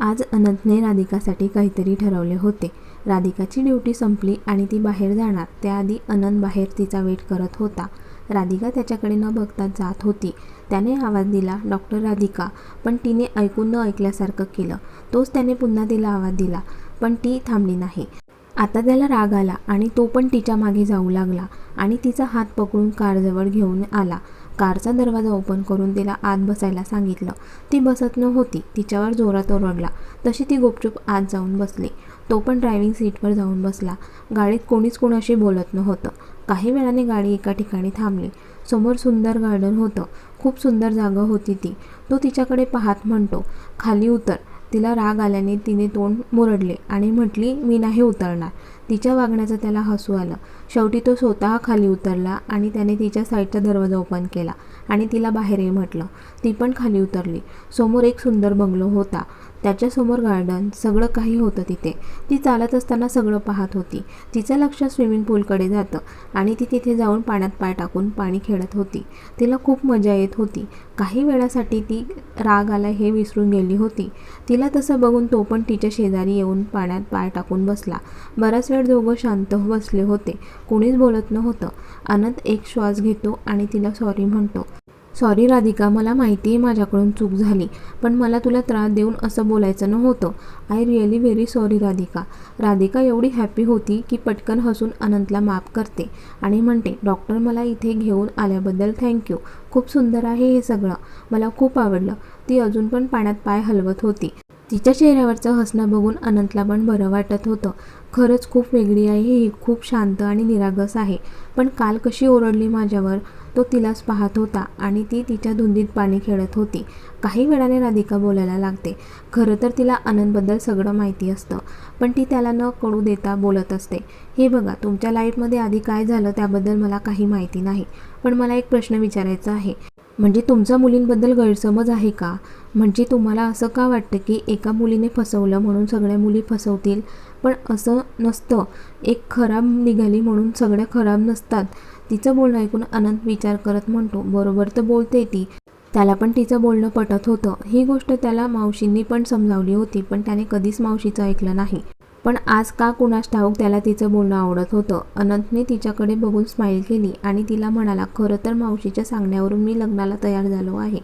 आज अनंतने राधिकासाठी काहीतरी ठरवले होते. राधिकाची ड्युटी संपली आणि ती बाहेर जाणार. त्याआधी अनंत बाहेर तिचा वेट करत होता. राधिका त्याच्याकडे न बघता जात होती. त्याने आवाज दिला डॉक्टर राधिका. पण तिने ऐकून न ऐकल्यासारखं केलं. तोच त्याने पुन्हा तिला आवाज दिला पण ती थांबली नाही. आता त्याला राग आला आणि तो पण तिच्यामागे जाऊ लागला आणि तिचा हात पकडून कारजवळ घेऊन आला. कारचा दरवाजा ओपन करून तिला आत बसायला सांगितलं. ती बसत नव्हती. तिच्यावर जोरात ओरडला. तशी ती गुपचूप आत जाऊन बसली. तो पण ड्रायव्हिंग सीटवर जाऊन बसला. गाडीत कोणीच कोणाशी बोलत नव्हतं. काही वेळाने गाडी एका ठिकाणी थांबली. समोर सुंदर गार्डन होतं. खूप सुंदर जागा होती ती. तो तिच्याकडे पाहत म्हणतो खाली उतर. तिला राग आल्याने तिने तोंड मुरडले आणि म्हटली मी नाही उतरणार. तिच्या वागण्याचं त्याला हसू आलं. शेवटी तो स्वतः खाली उतरला आणि त्याने तिच्या साईडचा दरवाजा ओपन केला आणि तिला बाहेर ये म्हटलं. ती पण खाली उतरली. समोर एक सुंदर बंगलो होता. त्याच्यासमोर गार्डन सगळं काही होतं तिथे. ती चालत असताना सगळं पाहत होती. तिचं लक्ष स्विमिंग पूलकडे जातं आणि ती तिथे जाऊन पाण्यात पाय टाकून पाणी खेळत होती. तिला खूप मजा येत होती. काही वेळासाठी ती राग आला हे विसरून गेली होती. तिला तसं बघून तो पण तिच्या शेजारी येऊन पाण्यात पाय टाकून बसला. बराच वेळ दोघं शांत बसले होते. कोणीच बोलत नव्हतं. अनंत एक श्वास घेतो आणि तिला सॉरी म्हणतो. सॉरी राधिका मला माहिती आहे माझ्याकडून चूक झाली पण मला तुला त्रास देऊन असं बोलायचं नव्हतं. I really very sorry Radhika. Radhika एवढी हॅपी होती की पटकन हसून अनंतला माफ करते आणि म्हणते डॉक्टर मला इथे घेऊन आल्याबद्दल थँक्यू खूप सुंदर आहे हे सगळं. मला खूप आवडलं. ती अजून पण पाण्यात पाय हलवत होती. तिच्या चेहऱ्यावरचं हसणं बघून अनंतला पण बरं वाटत होतं. खरंच खूप वेगळी आहे ही खूप शांत आणि निरागस आहे. पण काल कशी ओरडली माझ्यावर तो तिलाच पाहत होता आणि ती तिच्या धुंदीत पाणी खेळत होती. काही वेळाने राधिका बोलायला लागते. खरं तर तिला आनंदबद्दल सगळं माहिती असतं पण ती त्याला न कळू देता बोलत असते. हे बघा तुमच्या लाईफमध्ये आधी काय झालं त्याबद्दल मला काही माहिती नाही पण मला एक प्रश्न विचारायचा आहे. म्हणजे तुमचा मुलींबद्दल गैरसमज आहे का? म्हणजे तुम्हाला असं का वाटतं की एका मुलीने फसवलं म्हणून सगळ्या मुली फसवतील? पण असं नसतं. एक खराब निघाली म्हणून सगळ्या खराब नसतात. तिचं बोलणं ऐकून अनंत विचार करत म्हणतो बरोबर तर बोलते ती. त्याला पण तिचं बोलणं पटत होतं. ही गोष्ट त्याला मावशींनी पण समजावली होती पण त्याने कधीच मावशीचं ऐकलं नाही. पण आज का कुणास ठाऊक त्याला तिचं बोलणं आवडत होतं? अनंतने तिच्याकडे बघून स्माईल केली आणि तिला म्हणाला खरं तर मावशीच्या सांगण्यावरून मी लग्नाला तयार झालो आहे.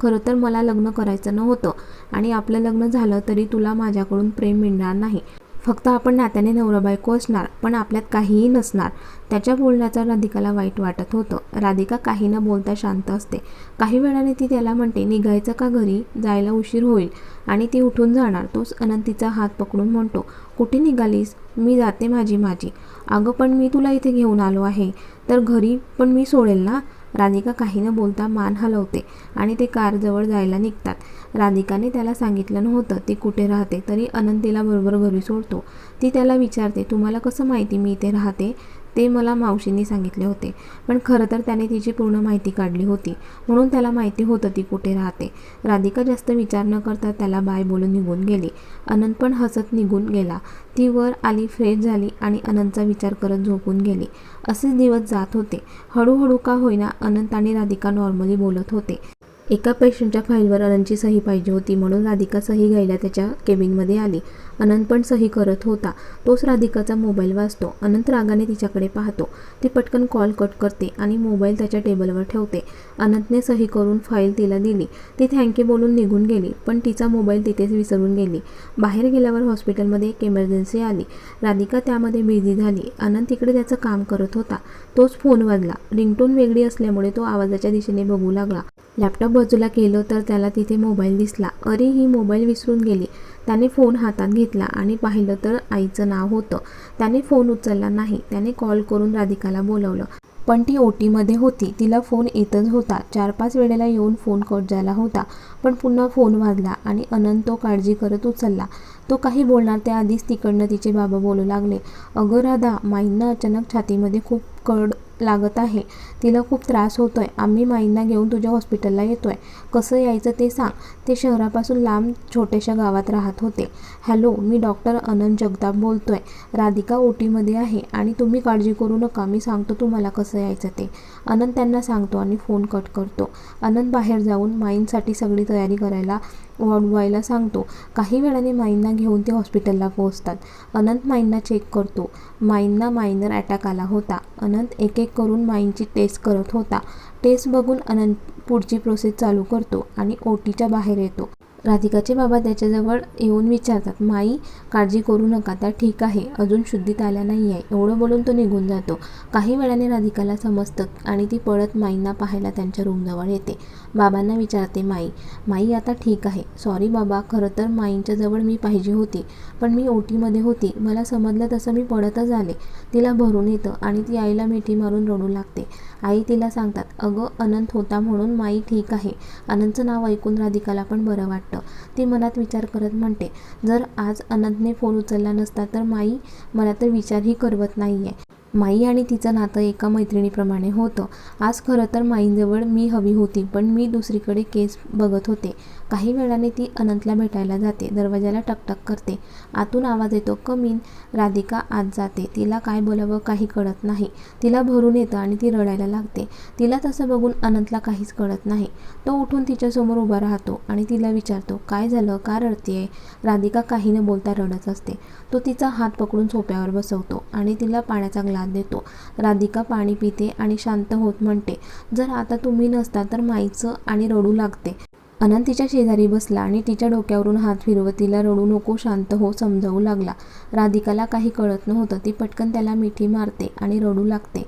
खरं तर मला लग्न करायचं नव्हतं आणि आपलं लग्न झालं तरी तुला माझ्याकडून प्रेम मिळणार नाही. फक्त आपण नात्याने नवरा बायको असणार पण आपल्यात काहीही नसणार. त्याच्या बोलण्याचं राधिकाला वाईट वाटत होतं. राधिका काही न बोलता शांत असते. काही वेळाने ती त्याला म्हणते निघायचं का घरी? जायला उशीर होईल. आणि ती उठून जाणार. तोच अनंतीचा हात पकडून म्हणतो कुठे निघालीस? मी जाते माझी माझी. अगं पण मी तुला इथे घेऊन आलो आहे. तर घरी पण मी सोडेल ना? राधिका काही न बोलता मान हलवते आणि ते कारजवळ जायला निघतात. राधिकाने त्याला सांगितलं नव्हतं ती कुठे राहते तरी अनंत तिला बरोबर घरी सोडतो. ती त्याला विचारते तुम्हाला कसं माहिती मी इथे राहते? ते मला मावशींनी सांगितले होते. पण खरं तर त्याने तिची पूर्ण माहिती काढली होती. म्हणून त्याला माहिती होतं ती कुठे राहते. राधिका जास्त विचार न करता त्याला बाय बोलून निघून गेली. अनंत पण हसत निघून गेला. ती वर आली फ्रेश झाली आणि अनंतचा विचार करत झोपून गेली. असेच दिवस जात होते. हळूहळू का होईना अनंत आणि राधिका नॉर्मली बोलत होते. एका पेशंटच्या फाईलवर अनंतची सही पाहिजे होती म्हणून राधिका सही घ्यायला त्याच्या केबिनमध्ये आली. अनंत पण सही करत होता. तोच राधिकाचा मोबाईल वाचतो. अनंत रागाने तिच्याकडे पाहतो. ती पटकन कॉल कट करते आणि मोबाईल त्याच्या टेबलवर ठेवते. अनंतने सही करून फाईल तिला दिली. ती थँक्यू बोलून निघून गेली पण तिचा मोबाईल तिथेच विसरून गेली. बाहेर गेल्यावर हॉस्पिटलमध्ये एक इमर्जन्सी आली. राधिका त्यामध्ये बिझी झाली. अनंत तिकडे त्याचं काम करत होता. तोच फोन वाजला. रिंगटोन वेगळी असल्यामुळे तो आवाजाच्या दिशेने बघू लागला. लॅपटॉप बाजूला केलं तर त्याला तिथे मोबाईल दिसला. अरे ही मोबाईल विसरून गेली. त्याने फोन हातात घेतला आणि पाहिलं तर आईचं नाव होतं. त्याने फोन उचलला नाही. त्याने कॉल करून राधिकाला बोलवलं. पण ती ओ टीमध्ये होती. तिला फोन येतच होता. चार पाच वेळेला येऊन फोन कट झाला होता. पण पुन्हा फोन वाजला आणि अनंत तो काळजी करत उचलला. तो काही बोलणार त्याआधीच तिकडनं तिचे बाबा बोलू लागले. अगं राधा माईंना अचानक छातीमध्ये खूप कड लागत आहे. तिला खूप त्रास होतो आहे आम्ही माईंना घेऊन तुझ्या हॉस्पिटलला येतो आहे कसं यायचं ते सांग. ते शहरापासून लांब छोट्याशा गावात राहत होते. हॅलो मी डॉक्टर अनंत जगताप आहे राधिका ओटीमध्ये आहे आणि तुम्ही काळजी करू नका. मी सांगतो तुम्हाला कसं यायचं ते. अनंत त्यांना सांगतो आणि फोन कट करतो. अनंत बाहेर जाऊन माईंसाठी सगळी तयारी करायला वॉर्डबॉयला सांगतो. काही वेळाने माईंना घेऊन ते हॉस्पिटलला पोहोचतात. अनंत माईंना चेक करतो. माईंना मायनर अटॅक आला होता. अनंत एक एक करून माईंची टेस्ट करत होता. टेस्ट बघून अनंत पुढची प्रोसेस चालू करतो आणि ओटीच्या बाहेर येतो. राधिकाचे बाबा त्याच्याजवळ येऊन विचारतात माई काळजी करू नका त्या ठीक आहे अजून शुद्धीत आल्या नाही आहे एवढं बोलून तो निघून जातो. काही वेळाने राधिकाला समजतं आणि ती पळत माईंना पाहायला त्यांच्या रूमजवळ येते. बाबांना विचारते माई माई आता ठीक आहे. सॉरी बाबा खरं तर माईंच्या जवळ मी पाहिजे होती पण मी ओटीमध्ये होती. मला समजलं तसं मी पडतच आले. तिला भरून येतं आणि ती आईला मिठी मारून रडू लागते. आई तिला सांगतात अगं अनंत होता म्हणून माई ठीक आहे. अनंतचं नाव ऐकून राधिकाला पण बरं वाटतं. ती मनात विचार करत म्हणते जर आज अनंतने फोन उचलला नसता तर माई मला तर विचारही करवत नाही आहे माई आणि तिचं नातं एका मैत्रिणीप्रमाणे होतं. आज खरं तर माईंजवळ मी हवी होती पण मी दुसरीकडे केस बघत होते. काही वेळाने ती अनंतला भेटायला जाते. दरवाजाला टकटक करते. आतून आवाज येतो कमीन राधिका आत जाते. तिला काय बोलावं काही कळत नाही. तिला भरून येतं आणि ती रडायला लागते. तिला तसं बघून अनंतला काहीच कळत नाही. तो उठून तिच्यासमोर उभा राहतो आणि तिला विचारतो काय झालं? का रडतेय? राधिका काही न बोलता रडत असते. तो तिचा हात पकडून सोप्यावर बसवतो आणि तिला पाण्याचा ग्लास देतो. राधिका पाणी पिते आणि शांत होत म्हणते जर आता तुम्ही नसता तर माईचं आणि रडू लागते. अनंत तिच्या शेजारी बसला आणि तिच्या डोक्यावरून हात फिरवत तिला रडू नको शांत हो समजावू लागला. राधिकाला काही कळत नव्हतं. ती पटकन त्याला मिठी मारते आणि रडू लागते.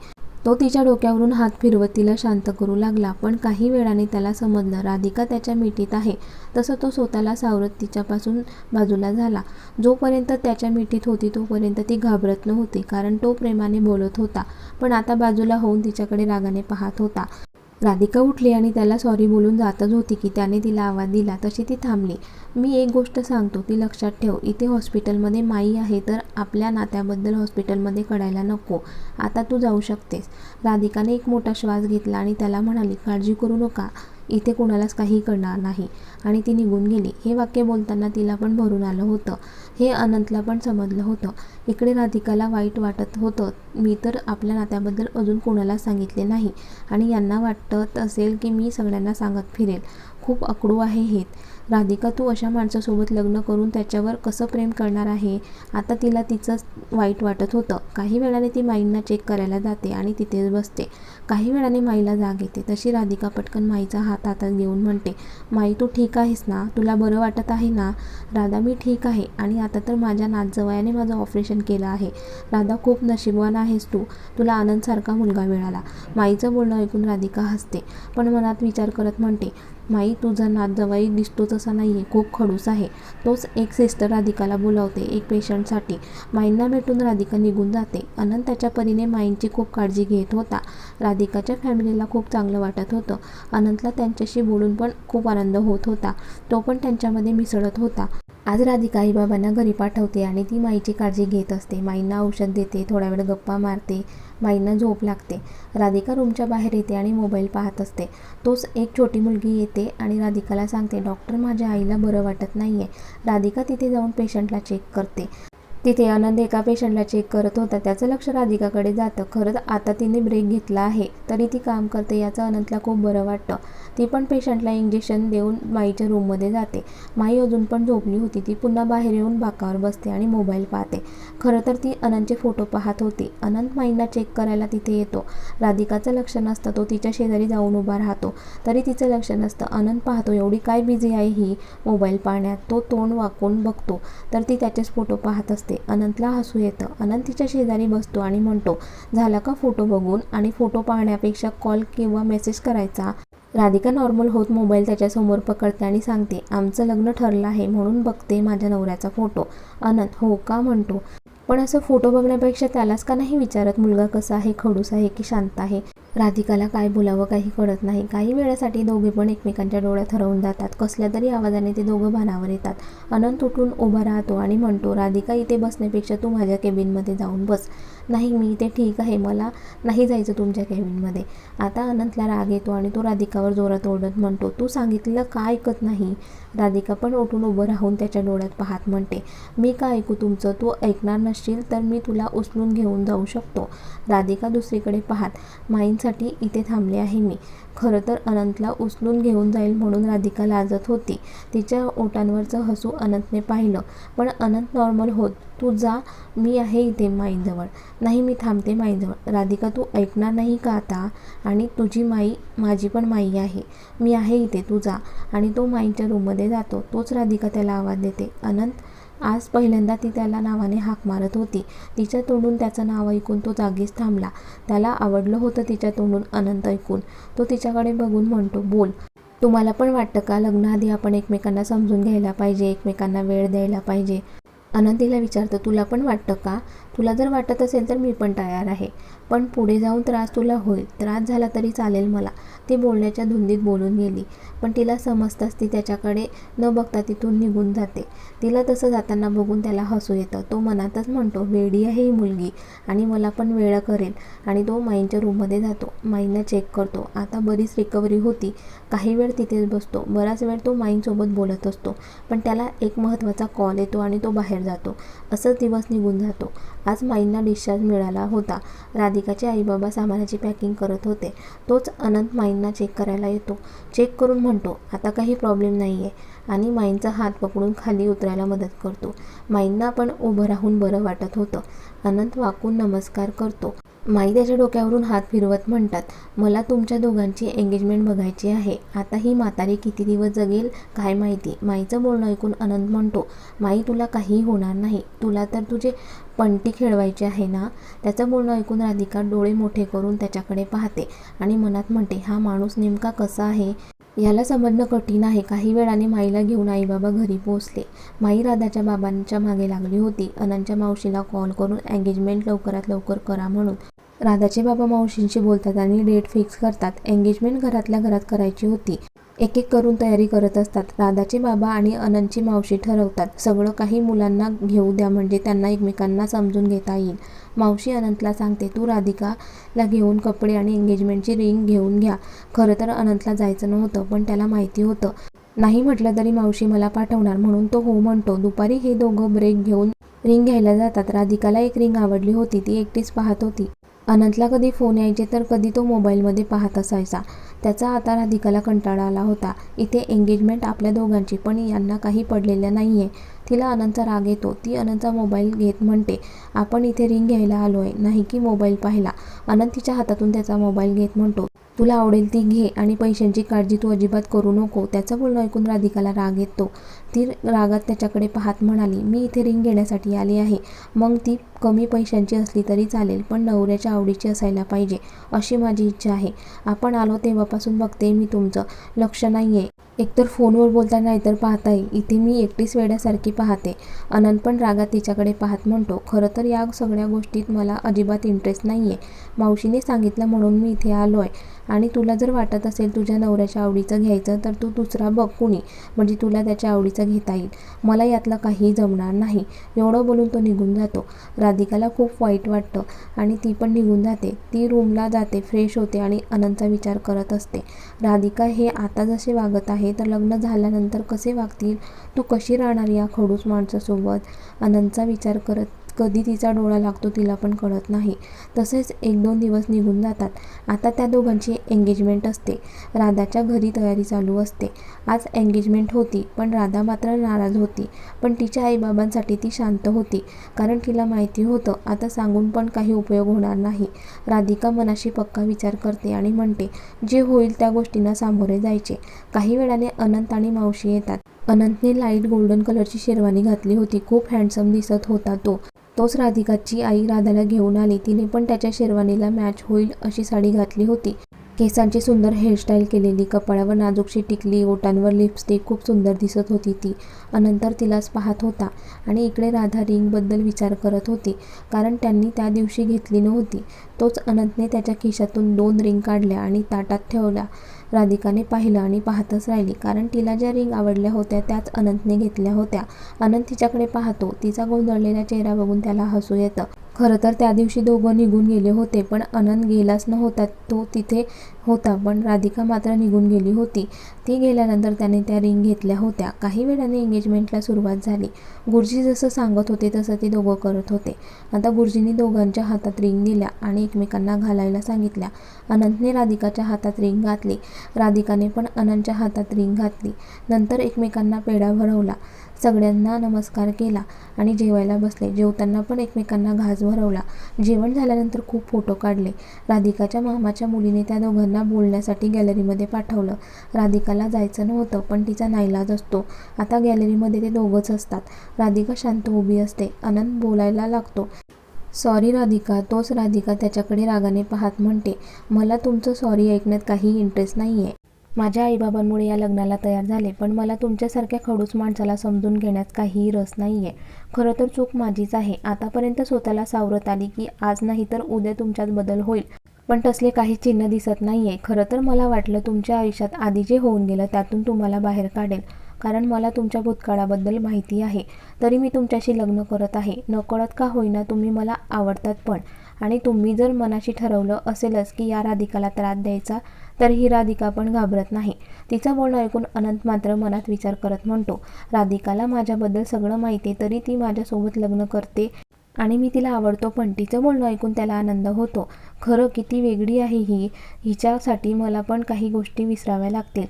तो तिच्या डोक्यावरून हात फिरवत तिला शांत करू लागला पण काही वेळाने त्याला समजलं राधिका त्याच्या मिठीत आहे. तसं तो स्वतःला सावरत तिच्यापासून बाजूला झाला. जोपर्यंत त्याच्या मिठीत होती तोपर्यंत ती घाबरत नव्हती कारण तो प्रेमाने बोलत होता पण आता बाजूला होऊन तिच्याकडे रागाने पाहत होता. राधिका उठली आणि त्याला सॉरी बोलून जातच होती की त्याने तिला आवाज दिला तशी ती थांबली. मी एक गोष्ट सांगतो ती लक्षात ठेव. इथे हॉस्पिटलमध्ये माई आहे तर आपल्या नात्याबद्दल हॉस्पिटलमध्ये कळायला नको. आता तू जाऊ शकतेस. राधिकाने एक मोठा श्वास घेतला आणि त्याला म्हणाली काळजी करू नका. इथे कोणालाच काही करणार नाही. आणि ती निघून गेली. हे वाक्य बोलताना तिला पण भरून आलं होतं. हे अनंतला पण समजलं होतं. इकडे राधिकाला वाईट वाटत होतं. मी तर आपल्या नात्याबद्दल अजून कोणाला सांगितले नाही. आणि यांना वाटत असेल की मी सगळ्यांना सांगत फिरेल. खूप अकडू आहे हे. राधिका तू अशा माणसासोबत लग्न करून त्याच्यावर कसं प्रेम करणार आहे? आता तिला तिचंच वाईट वाटत होतं. काही वेळाने ती माईंना चेक करायला जाते आणि तिथेच बसते. काही वेळाने माईला जाग येते. तशी राधिका पटकन माईचा हात हातात घेऊन म्हणते माई तू ठीक आहेस ना? तुला बरं वाटत आहे ना? राधा मी ठीक आहे आणि आता तर माझ्या नातजवयाने माझं ऑपरेशन केलं आहे. राधा खूप नशीबवान आहेस तू. तुला आनंदसारखा मुलगा मिळाला. माईचं बोलणं ऐकून राधिका हसते पण मनात विचार करत म्हणते माई तुझा नातजवाई दिसतो तसा नाही आहे खूप खडूस आहे. तोच एक सिस्टर राधिकाला बोलावते एक पेशंटसाठी माईंना भेटून राधिका निघून जाते. अनंत त्याच्या परीने माईंची खूप काळजी घेत होता. राधिकाच्या फॅमिलीला खूप चांगलं वाटत होतं. अनंतला त्यांच्याशी बोलून पण खूप आनंद होत होता. तो पण त्यांच्यामध्ये मिसळत होता. आज राधिका आईबाबांना घरी पाठवते आणि ती माईची काळजी घेत असते. माईंना औषध देते थोडा वेळ गप्पा मारते. माईंना झोप लागते. राधिका रूमच्या बाहेर येते आणि मोबाईल पाहत असते. तोच एक छोटी मुलगी येते आणि राधिकाला सांगते डॉक्टर माझ्या आईला बरं वाटत नाही आहे राधिका तिथे जाऊन पेशंटला चेक करते. तिथे आनंद एका पेशंटला चेक करत होता. त्याचं लक्ष राधिकाकडे जातं. खरंच आता तिने ब्रेक घेतला आहे तरी ती काम करते याचं अनंतला खूप बरं वाटतं. ती पण पेशंटला इंजेक्शन देऊन माईच्या रूममध्ये जाते. माई अजून पण झोपली होती. ती पुन्हा बाहेर येऊन बाकावर बसते आणि मोबाईल पाहते. खरं तर ती अनंतचे फोटो पाहत होती. अनंत माईंना चेक करायला तिथे येतो. राधिकाचं लक्ष नसतं तो तिच्या शेजारी जाऊन उभा राहतो. तरी तिचं लक्ष नसतं. अनंत पाहतो एवढी काय बिझी आहे ही मोबाईल पाहण्यात. तो तोंड वाकून बघतो. तर ती त्याचेच फोटो पाहत असते. अनंतला हसू येतं. अनंत तिच्या शेजारी बसतो आणि म्हणतो झाला का फोटो बघून? आणि फोटो पाहण्यापेक्षा कॉल किंवा मेसेज करायचा? राधिका नॉर्मल होत मोबाईल त्याच्यासमोर पकडते आणि सांगते आमचं लग्न ठरलं आहे म्हणून बघते माझ्या नवऱ्याचा फोटो अनंत हो का? म्हणतो. पण असं फोटो बघण्यापेक्षा त्यालाच का नाही विचारत? मुलगा कसा आहे? खडूस आहे की शांत आहे? राधिकाला काय बोलावं काही कळत नाही. काही वेळासाठी दोघे पण एकमेकांच्या डोळ्यात हरवून जातात. कसल्या तरी आवाजाने ते दोघं भानावर येतात. अनंत उठून उभा राहतो आणि म्हणतो राधिका इथे बसण्यापेक्षा तू माझ्या केबिनमध्ये जाऊन बस. नाही मी इथे ठीक आहे. मला नाही जायचं तुमच्या केबिनमध्ये. आता अनंतला राग येतो आणि तो राधिकावर जोरात ओरडत म्हणतो तू सांगितलं का ऐकत नाही? राधिका पण उठून उभं राहून त्याच्या डोळ्यात पाहत म्हणते मी का ऐकू तुमचं? तू ऐकणार नसशील तर मी तुला उचलून घेऊन जाऊ शकतो. राधिका दुसरीकडे पाहत माईंचा रिंगसाठी इथे थांबले आहे मी. खरं तर अनंतला उचलून घेऊन जाईल म्हणून राधिका लाजत होती. तिच्या ओटांवरचं हसू अनंतने पाहिलं. पण अनंत नॉर्मल होत तू जा मी आहे इथे माईजवळ. नाही मी थांबते माईजवळ. राधिका तू ऐकणार नाही का आता? आणि तुझी माई माझी पण माई आहे. मी आहे इथे तू जा. आणि तो माईच्या रूममध्ये जातो. तोच राधिका त्याला आवाज देते. अनंत आज पहिल्यांदा ती त्याला नावाने हाक मारत होती. तिच्या तोंडून त्याचं नाव ऐकून तो जागीच थांबला. त्याला आवडलं होतं तिच्या तोंडून अनंत ऐकून. तो तिच्याकडे बघून म्हणतो बोल. तुम्हाला पण वाटतं का लग्नाआधी आपण एकमेकांना समजून घ्यायला पाहिजे एकमेकांना वेळ द्यायला पाहिजे? अनंतीला विचारतं तुला पण वाटतं का? तुला जर वाटत असेल तर मी पण तयार आहे. पण पुढे जाऊन त्रास तुला होईल. त्रास झाला तरी चालेल मला. ती बोलण्याच्या धुंदीत बोलून गेली. पण तिला समजताच ती त्याच्याकडे न बघता तिथून निघून जाते. तिला तसं जाताना बघून त्याला हसू येतं. तो मनातच म्हणतो वेडी आहे ही मुलगी आणि मला पण वेळ करेल. आणि तो माईंच्या रूममध्ये जातो. माईंना चेक करतो. आता बरीच रिकव्हरी होती. काही वेळ तिथेच बसतो. बराच वेळ तो माईंसोबत बोलत असतो. पण त्याला एक महत्त्वाचा कॉल येतो आणि तो बाहेर जातो. असंच दिवस निघून जातो. आज माईंना डिस्चार्ज मिळाला होता. राधिकाचे आईबाबा सामानाची पॅकिंग करत होते. तोच अनंत माईंना त्यांना चेक करायला येतो. चेक करून म्हणतो आता काही प्रॉब्लेम नाही आहे आणि माईंचा हात पकडून खाली उतरायला मदत करतो. माईंना पण उभं राहून बरं वाटत होतं. अनंत वाकून नमस्कार करतो. माई त्याच्या डोक्यावरून हात फिरवत म्हणतात मला तुमच्या दोघांची एंगेजमेंट बघायची आहे. आता ही म्हातारी किती दिवस जगेल काय माहिती. माईचं बोलणं ऐकून आनंद म्हणतो माई तुला काही होणार नाही. तुला तर तुझे पंटी खेळवायची आहे ना? त्याचं बोलणं ऐकून राधिका डोळे मोठे करून त्याच्याकडे पाहते आणि मनात म्हणते हा माणूस नेमका कसा आहे? याला समजणं कठीण आहे. काही वेळाने माईला घेऊन आईबाबा घरी पोहोचले. माई राधाच्या बाबांच्या मागे लागली होती. अनंतच्या मावशीला कॉल करून एंगेजमेंट लवकरात लवकर करा म्हणून. राधाचे बाबा मावशींशी बोलतात आणि डेट फिक्स करतात. एंगेजमेंट घरातल्या घरात करायची होती. एक एक करून तयारी करत असतात. राधाचे बाबा आणि अनंतची मावशी ठरवतात. सगळं काही मुलांना घेऊ द्या म्हणजे त्यांना एकमेकांना समजून घेता येईल. मावशी अनंतला सांगते तू राधिकाला घेऊन कपडे आणि एंगेजमेंटची रिंग घेऊन घ्या. खरं तर अनंतला जायचं नव्हतं पण त्याला माहिती होतं. नाही म्हटलं तरी मावशी मला पाठवणार. म्हणून तो हो म्हणतो. दुपारी हे दोघं ब्रेक घेऊन रिंग घ्यायला जातात. राधिकाला एक रिंग आवडली होती. ती एकटीच पाहत होती. अनंतला कधी फोन यायचे तर कधी तो मोबाईलमध्ये पाहत असायचा. त्याचा आता राधिकाला कंटाळा आला होता. इथे एंगेजमेंट आपल्या दोघांची पण यांना काही पडलेलं नाही आहे तिला अनंतचा राग येतो. ती अनंतचा मोबाईल घेत म्हणते आपण इथे रिंग घ्यायला आलो आहे नाही की मोबाईल पाहिला अनंत तिच्या हातातून त्याचा मोबाईल घेत म्हणतो तुला आवडेल ती घे आणि पैशांची काळजी तू अजिबात करू नको. त्याचं बोलणं ऐकून राधिकाला राग येतो. ती रागात त्याच्याकडे पाहत म्हणाली मी इथे रिंग घेण्यासाठी आली आहे. मग ती कमी पैशांची असली तरी चालेल पण नवऱ्याच्या आवडीची असायला पाहिजे अशी माझी इच्छा आहे. आपण आलो तेव्हापासून बघते मी तुमचं. लक्ष नाही आहे एकतर फोनवर बोलता नाहीतर पाहताय इथे मी एकटीच वेड्यासारखी पाहते. अनंत पण रागात तिच्याकडे पाहत म्हणतो खरं तर या सगळ्या गोष्टीत मला अजिबात इंटरेस्ट नाही आहे मावशीने सांगितलं म्हणून मी इथे आलो आहे आणि तुला जर वाटत असेल तुझ्या नवऱ्याच्या आवडीचं घ्यायचं तर तू दुसरा बघ कुणी. म्हणजे तुला त्याच्या आवडीचं घेता येईल. मला यातलं काही जमणार नाही. एवढं बोलून तो निघून जातो. राधिकाला खूप वाईट वाटतं आणि ती पण निघून जाते. ती रूमला जाते फ्रेश होते आणि अनंतचा विचार करत असते. राधिका हे आता जसे वागत आहे तर लग्न झाल्यानंतर कसे वागतील? तू कशी राहणार या खडूस माणसासोबत? अनंतचा विचार करत कधी तिचा डोळा लागतो तिला पण कळत नाही. तसेच एक दोन दिवस निघून जातात. आता त्या दोघांची एंगेजमेंट असते. राधाच्या घरी तयारी चालू असते. आज एंगेजमेंट होती पण राधा मात्र नाराज होती. पण तिच्या आईबाबांसाठी ती शांत होती. कारण तिला माहिती होतं आता सांगून पण काही उपयोग होणार नाही. राधिका मनाशी पक्का विचार करते आणि म्हणते जे होईल त्या गोष्टींना सामोरे जायचे. काही वेळाने अनंत आणि मावशी येतात. अनंतने लाइट गोल्डन कलरची शेरवानी घातली होती. खूप हँडसम दिसत होता तो. तोच राधिकाची आई राधाला घेऊन आली. तिने पण त्याच्या शेरवानीला मॅच होईल अशी साडी घातली होती. केसांची सुंदर हेअरस्टाईल केलेली कपाळावर नाजूकशी टिकली ओटांवर लिपस्टिक खूप सुंदर दिसत होती ती. अनंतर तिलाच पाहत होता आणि इकडे राधा रिंगबद्दल विचार करत होती. कारण त्यांनी त्या दिवशी घेतली नव्हती. तोच अनंतने त्याच्या खिशातून दोन रिंग काढल्या आणि ताटात ठेवल्या. राधिकाने पाहिलं आणि पाहतच राहिली. कारण तिला ज्या रिंग आवडल्या होत्या त्याच अनंतने घेतल्या होत्या. अनंत तिच्याकडे पाहतो. तिचा गोंधळलेला चेहरा बघून त्याला हसू येतं. खरं तर त्या दिवशी दोघं निघून गेले होते पण अनंत गेलाच नव्हता. तो तिथे होता पण राधिका मात्र निघून गेली होती. ती गेल्यानंतर त्याने त्या रिंग घेतल्या होत्या. काही वेळाने एंगेजमेंटला सुरुवात झाली. गुरुजी जसं सांगत होते तसं ते दोघं करत होते. आता गुरुजींनी दोघांच्या हातात रिंग दिल्या आणि एकमेकांना घालायला सांगितल्या. अनंतने राधिकाच्या हातात रिंग घातली. राधिकाने पण अनंतच्या हातात रिंग घातली. नंतर एकमेकांना पेढा भरवला. सगळ्यांना नमस्कार केला आणि जेवायला बसले. जेवताना पण एकमेकांना घास भरवला. जेवण झाल्यानंतर खूप फोटो काढले. राधिकाच्या मामाच्या मुलीने त्या दोघांना बोलण्यासाठी गॅलरीमध्ये पाठवलं. राधिकाला जायचं नव्हतं पण तिचा नाईलाज असतो. आता गॅलरीमध्ये ते दोघंच असतात. राधिका शांत उभी असते. अनंत बोलायला लागतो. सॉरी राधिका तोच राधिका त्याच्याकडे रागाने पाहत म्हणते. मला तुमचं सॉरी ऐकण्यात काही इंटरेस्ट नाही आहे माझ्या आईबाबांमुळे या लग्नाला तयार झाले पण मला तुमच्यासारख्या खडूस माणसाला समजून घेण्यात काहीही रस नाही आहे खरं तर चूक माझीच आहे. आतापर्यंत स्वतःला सावरत आली की आज नाही तर उद्या तुमच्यात बदल होईल. पण तसले काही चिन्ह दिसत नाही आहे खरं तर मला वाटलं तुमच्या आयुष्यात आधी जे होऊन गेलं त्यातून तुम्हाला बाहेर काढेल. कारण मला तुमच्या भूतकाळाबद्दल माहिती आहे. तरी मी तुमच्याशी लग्न करत आहे. नकळत का होईना तुम्ही मला आवडतात पण. आणि तुम्ही जर मनाशी ठरवलं असेलच की या राधिकाला त्रास द्यायचा तर ही राधिका पण घाबरत नाही. तिचं बोलणं ऐकून अनंत मात्र मनात विचार करत म्हणतो राधिकाला माझ्याबद्दल सगळं माहिती आहे तरी ती माझ्यासोबत लग्न करते आणि मी तिला आवडतो पण तिचं बोलणं ऐकून त्याला आनंद होतो. खरं किती वेगळी आहे ही. हिच्यासाठी मला पण काही गोष्टी विसराव्या लागतील.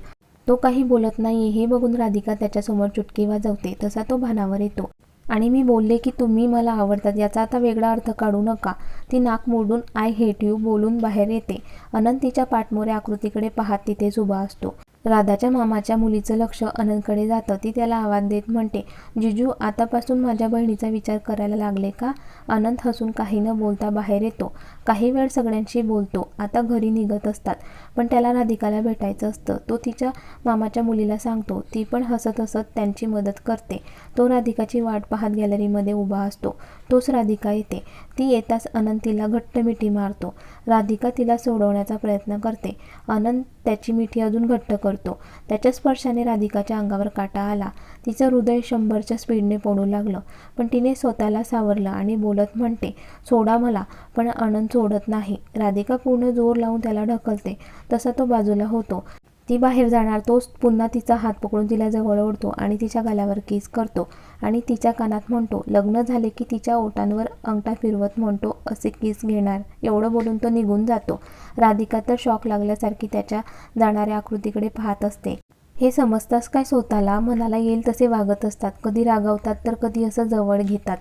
तो काही बोलत नाही हे बघून राधिका त्याच्यासमोर चुटकी वाजवते तसा तो भानावर येतो. आणि मी बोलले की तुम्ही मला आवडतात याचा आता वेगळा अर्थ काढू नका. ती नाक मोडून आय हेट यू बोलून बाहेर येते. अनंत तिच्या पाठमोऱ्या आकृतीकडे पाहत तिथेच उभा असतो. राधाच्या मामाच्या मुलीचं लक्ष अनंतकडे जातं. ती त्याला आवाज देत म्हणते जिजू आतापासून माझ्या बहिणीचा विचार करायला लागले का? अनंत हसून काही न बोलता बाहेर येतो. काही वेळ सगळ्यांशी बोलतो. आता घरी निघत असतात. पण त्याला राधिकाला भेटायचं असतं. तो तिच्या मामाच्या मुलीला सांगतो. ती पण हसत हसत त्यांची मदत करते. तो राधिकाची वाट पाहत गॅलरीमध्ये उभा असतो. तोच राधिका येते. ती येताच अनंत तिला घट्ट मिठी मारतो. राधिका तिला सोडवण्याचा प्रयत्न करते. अनंत त्याची मिठी अजून घट्ट करतो. त्याच्या स्पर्शाने राधिकाच्या अंगावर काटा आला. तिचं हृदय शंभरच्या स्पीडने पडू लागलं. पण तिने स्वतःला सावरलं आणि बोलत म्हणते सोडा मला. पण अनंत सोडत नाही. राधिका पूर्ण जोर लावून त्याला ढकलते. तसा तो बाजूला होतो. ती बाहेर जाणार तोच पुन्हा तिचा हात पकडून तिला जवळ ओढतो आणि तिच्या गालावर किस करतो आणि तिच्या कानात म्हणतो लग्न झाले की तिच्या ओटांवर अंगठा फिरवत म्हणतो असे किस घेणार एवढं बोलून तो निघून जातो. राधिका तर शॉक लागल्यासारखी त्याच्या जाणाऱ्या आकृतीकडे पाहत असते. हे समजताच काय स्वतःला? मनाला येईल तसे वागत असतात. कधी रागावतात तर कधी असं जवळ घेतात.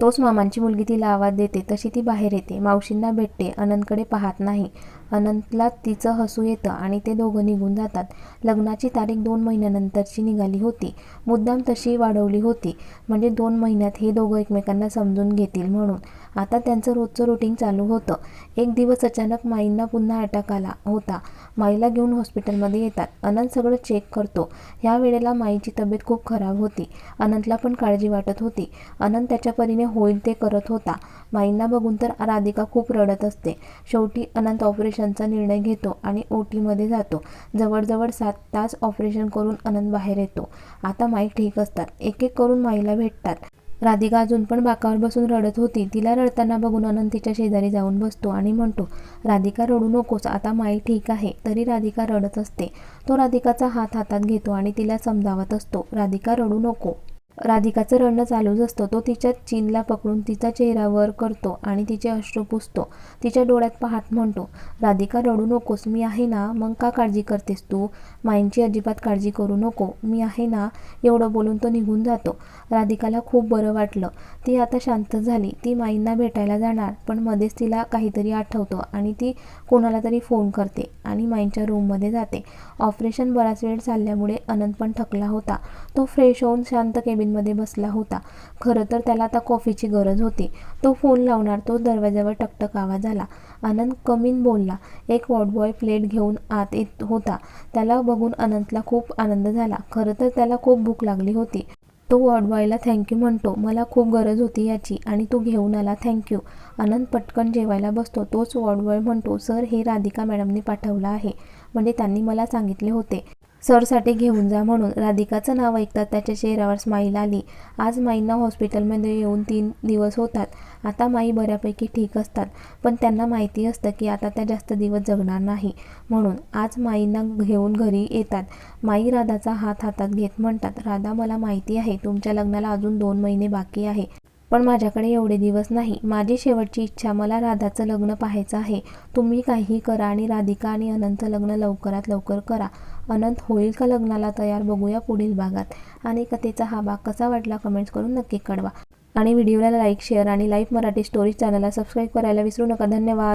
तोच मामांची मुलगी तिला आवाज देते तशी ती बाहेर येते. मावशींना भेटते अनंतकडे पाहत नाही. अनंतला तिचं हसू येतं आणि ते दोघं निघून जातात. लग्नाची तारीख दोन महिन्यानंतरची निघाली होती. मुद्दाम तशी वाढवली होती. म्हणजे दोन महिन्यात हे दोघं एकमेकांना समजून घेतील म्हणून. आता त्यांचं रोजचं रुटीन चालू होतं. एक दिवस अचानक माईंना पुन्हा अटॅक आला होता. माईला घेऊन हॉस्पिटलमध्ये येतात. अनंत सगळं चेक करतो. ह्या वेळेला माईची तब्येत खूप खराब होती. अनंतला पण काळजी वाटत होती. अनंत त्याच्या परीने होईल ते करत होता. माईंना बघून तर राधिका खूप रडत असते. शेवटी अनंत ऑपरेशनचा निर्णय घेतो आणि ओ टीमध्ये जातो. जवळजवळ सात तास ऑपरेशन करून अनंत बाहेर येतो. आता माई ठीक असतात. एक एक करून माईला भेटतात. राधिका अजून पण बाकावर बसून रडत होती. तिला रडताना बघून अनंत तिच्या शेजारी जाऊन बसतो आणि म्हणतो राधिका रडू नकोस. आता माई ठीक आहे. तरी राधिका रडत असते. तो राधिकाचा हात हातात घेतो आणि तिला समजावत असतो राधिका रडू नको. राधिकाचं रडणं चालूच असतं. तो तिच्या चीनला पकडून तिचा चेहरा वर करतो आणि तिचे अश्रू पुसतो. तिच्या डोळ्यात पाहत म्हणतो राधिका रडू नकोस. मी आहे ना? मग का काळजी करतेस तू? माईंची अजिबात काळजी करू नको. मी आहे ना? एवढं बोलून तो निघून जातो. राधिकाला खूप बरं वाटलं. ती आता शांत झाली. ती माईंना भेटायला जाणार पण मध्येच तिला काहीतरी आठवतं आणि ती कोणाला तरी फोन करते आणि माईंच्या रूममध्ये जाते. ऑपरेशन बराच वेळ चालल्यामुळे अनंत पण थकला होता. तो फ्रेश होऊन शांत केबिनमध्ये बसला होता. खरं तर त्याला आता कॉफीची गरज होती. तो फोन लावणार तो दरवाज्यावर टकटक आवाज आला आनंद कमीन बोलला. एक वॉर्डबॉय प्लेट घेऊन आत येत होता. त्याला बघून अनंतला खूप आनंद झाला. खरं तर त्याला खूप भूक लागली होती. तो वॉर्डबॉयला थँक्यू म्हणतो. मला खूप गरज होती याची आणि तू घेऊन आला थँक्यू अनंत पटकन जेवायला बसतो. तोच वॉर्डबॉय म्हणतो सर हे राधिका मॅडमने पाठवलं आहे. म्हणजे त्यांनी मला सांगितले होते. सरसाठी घेऊन जा म्हणून राधिकाचं नाव ऐकताच त्याच्या चेहऱ्यावर स्माईल आली. आज माईंना हॉस्पिटलमध्ये येऊन तीन दिवस होतात. आता माई बऱ्यापैकी ठीक असतात पण त्यांना माहिती असतं की आता त्या जास्त दिवस जगणार नाही. म्हणून आज माईंना घेऊन घरी येतात. माई राधाचा हात हातात घेत म्हणतात राधा मला माहिती आहे तुमच्या लग्नाला अजून दोन महिने बाकी आहे पण माझ्याकडे एवढे दिवस नाही. माझी शेवटची इच्छा मला राधाचं लग्न पाहायचं आहे. तुम्ही काही करा आणि राधिका आणि अनंतचं लग्न लवकरात लवकर करा. अनंत होईल का लग्नाला तयार? बघूया पुढील भागात. आणि कथेचा हा भाग कसा वाटला कमेंट्स करून नक्की कळवा. आणि व्हिडिओला लाईक शेअर आणि लाईव्ह मराठी स्टोरीज चॅनलला सबस्क्राईब करायला विसरू नका. धन्यवाद.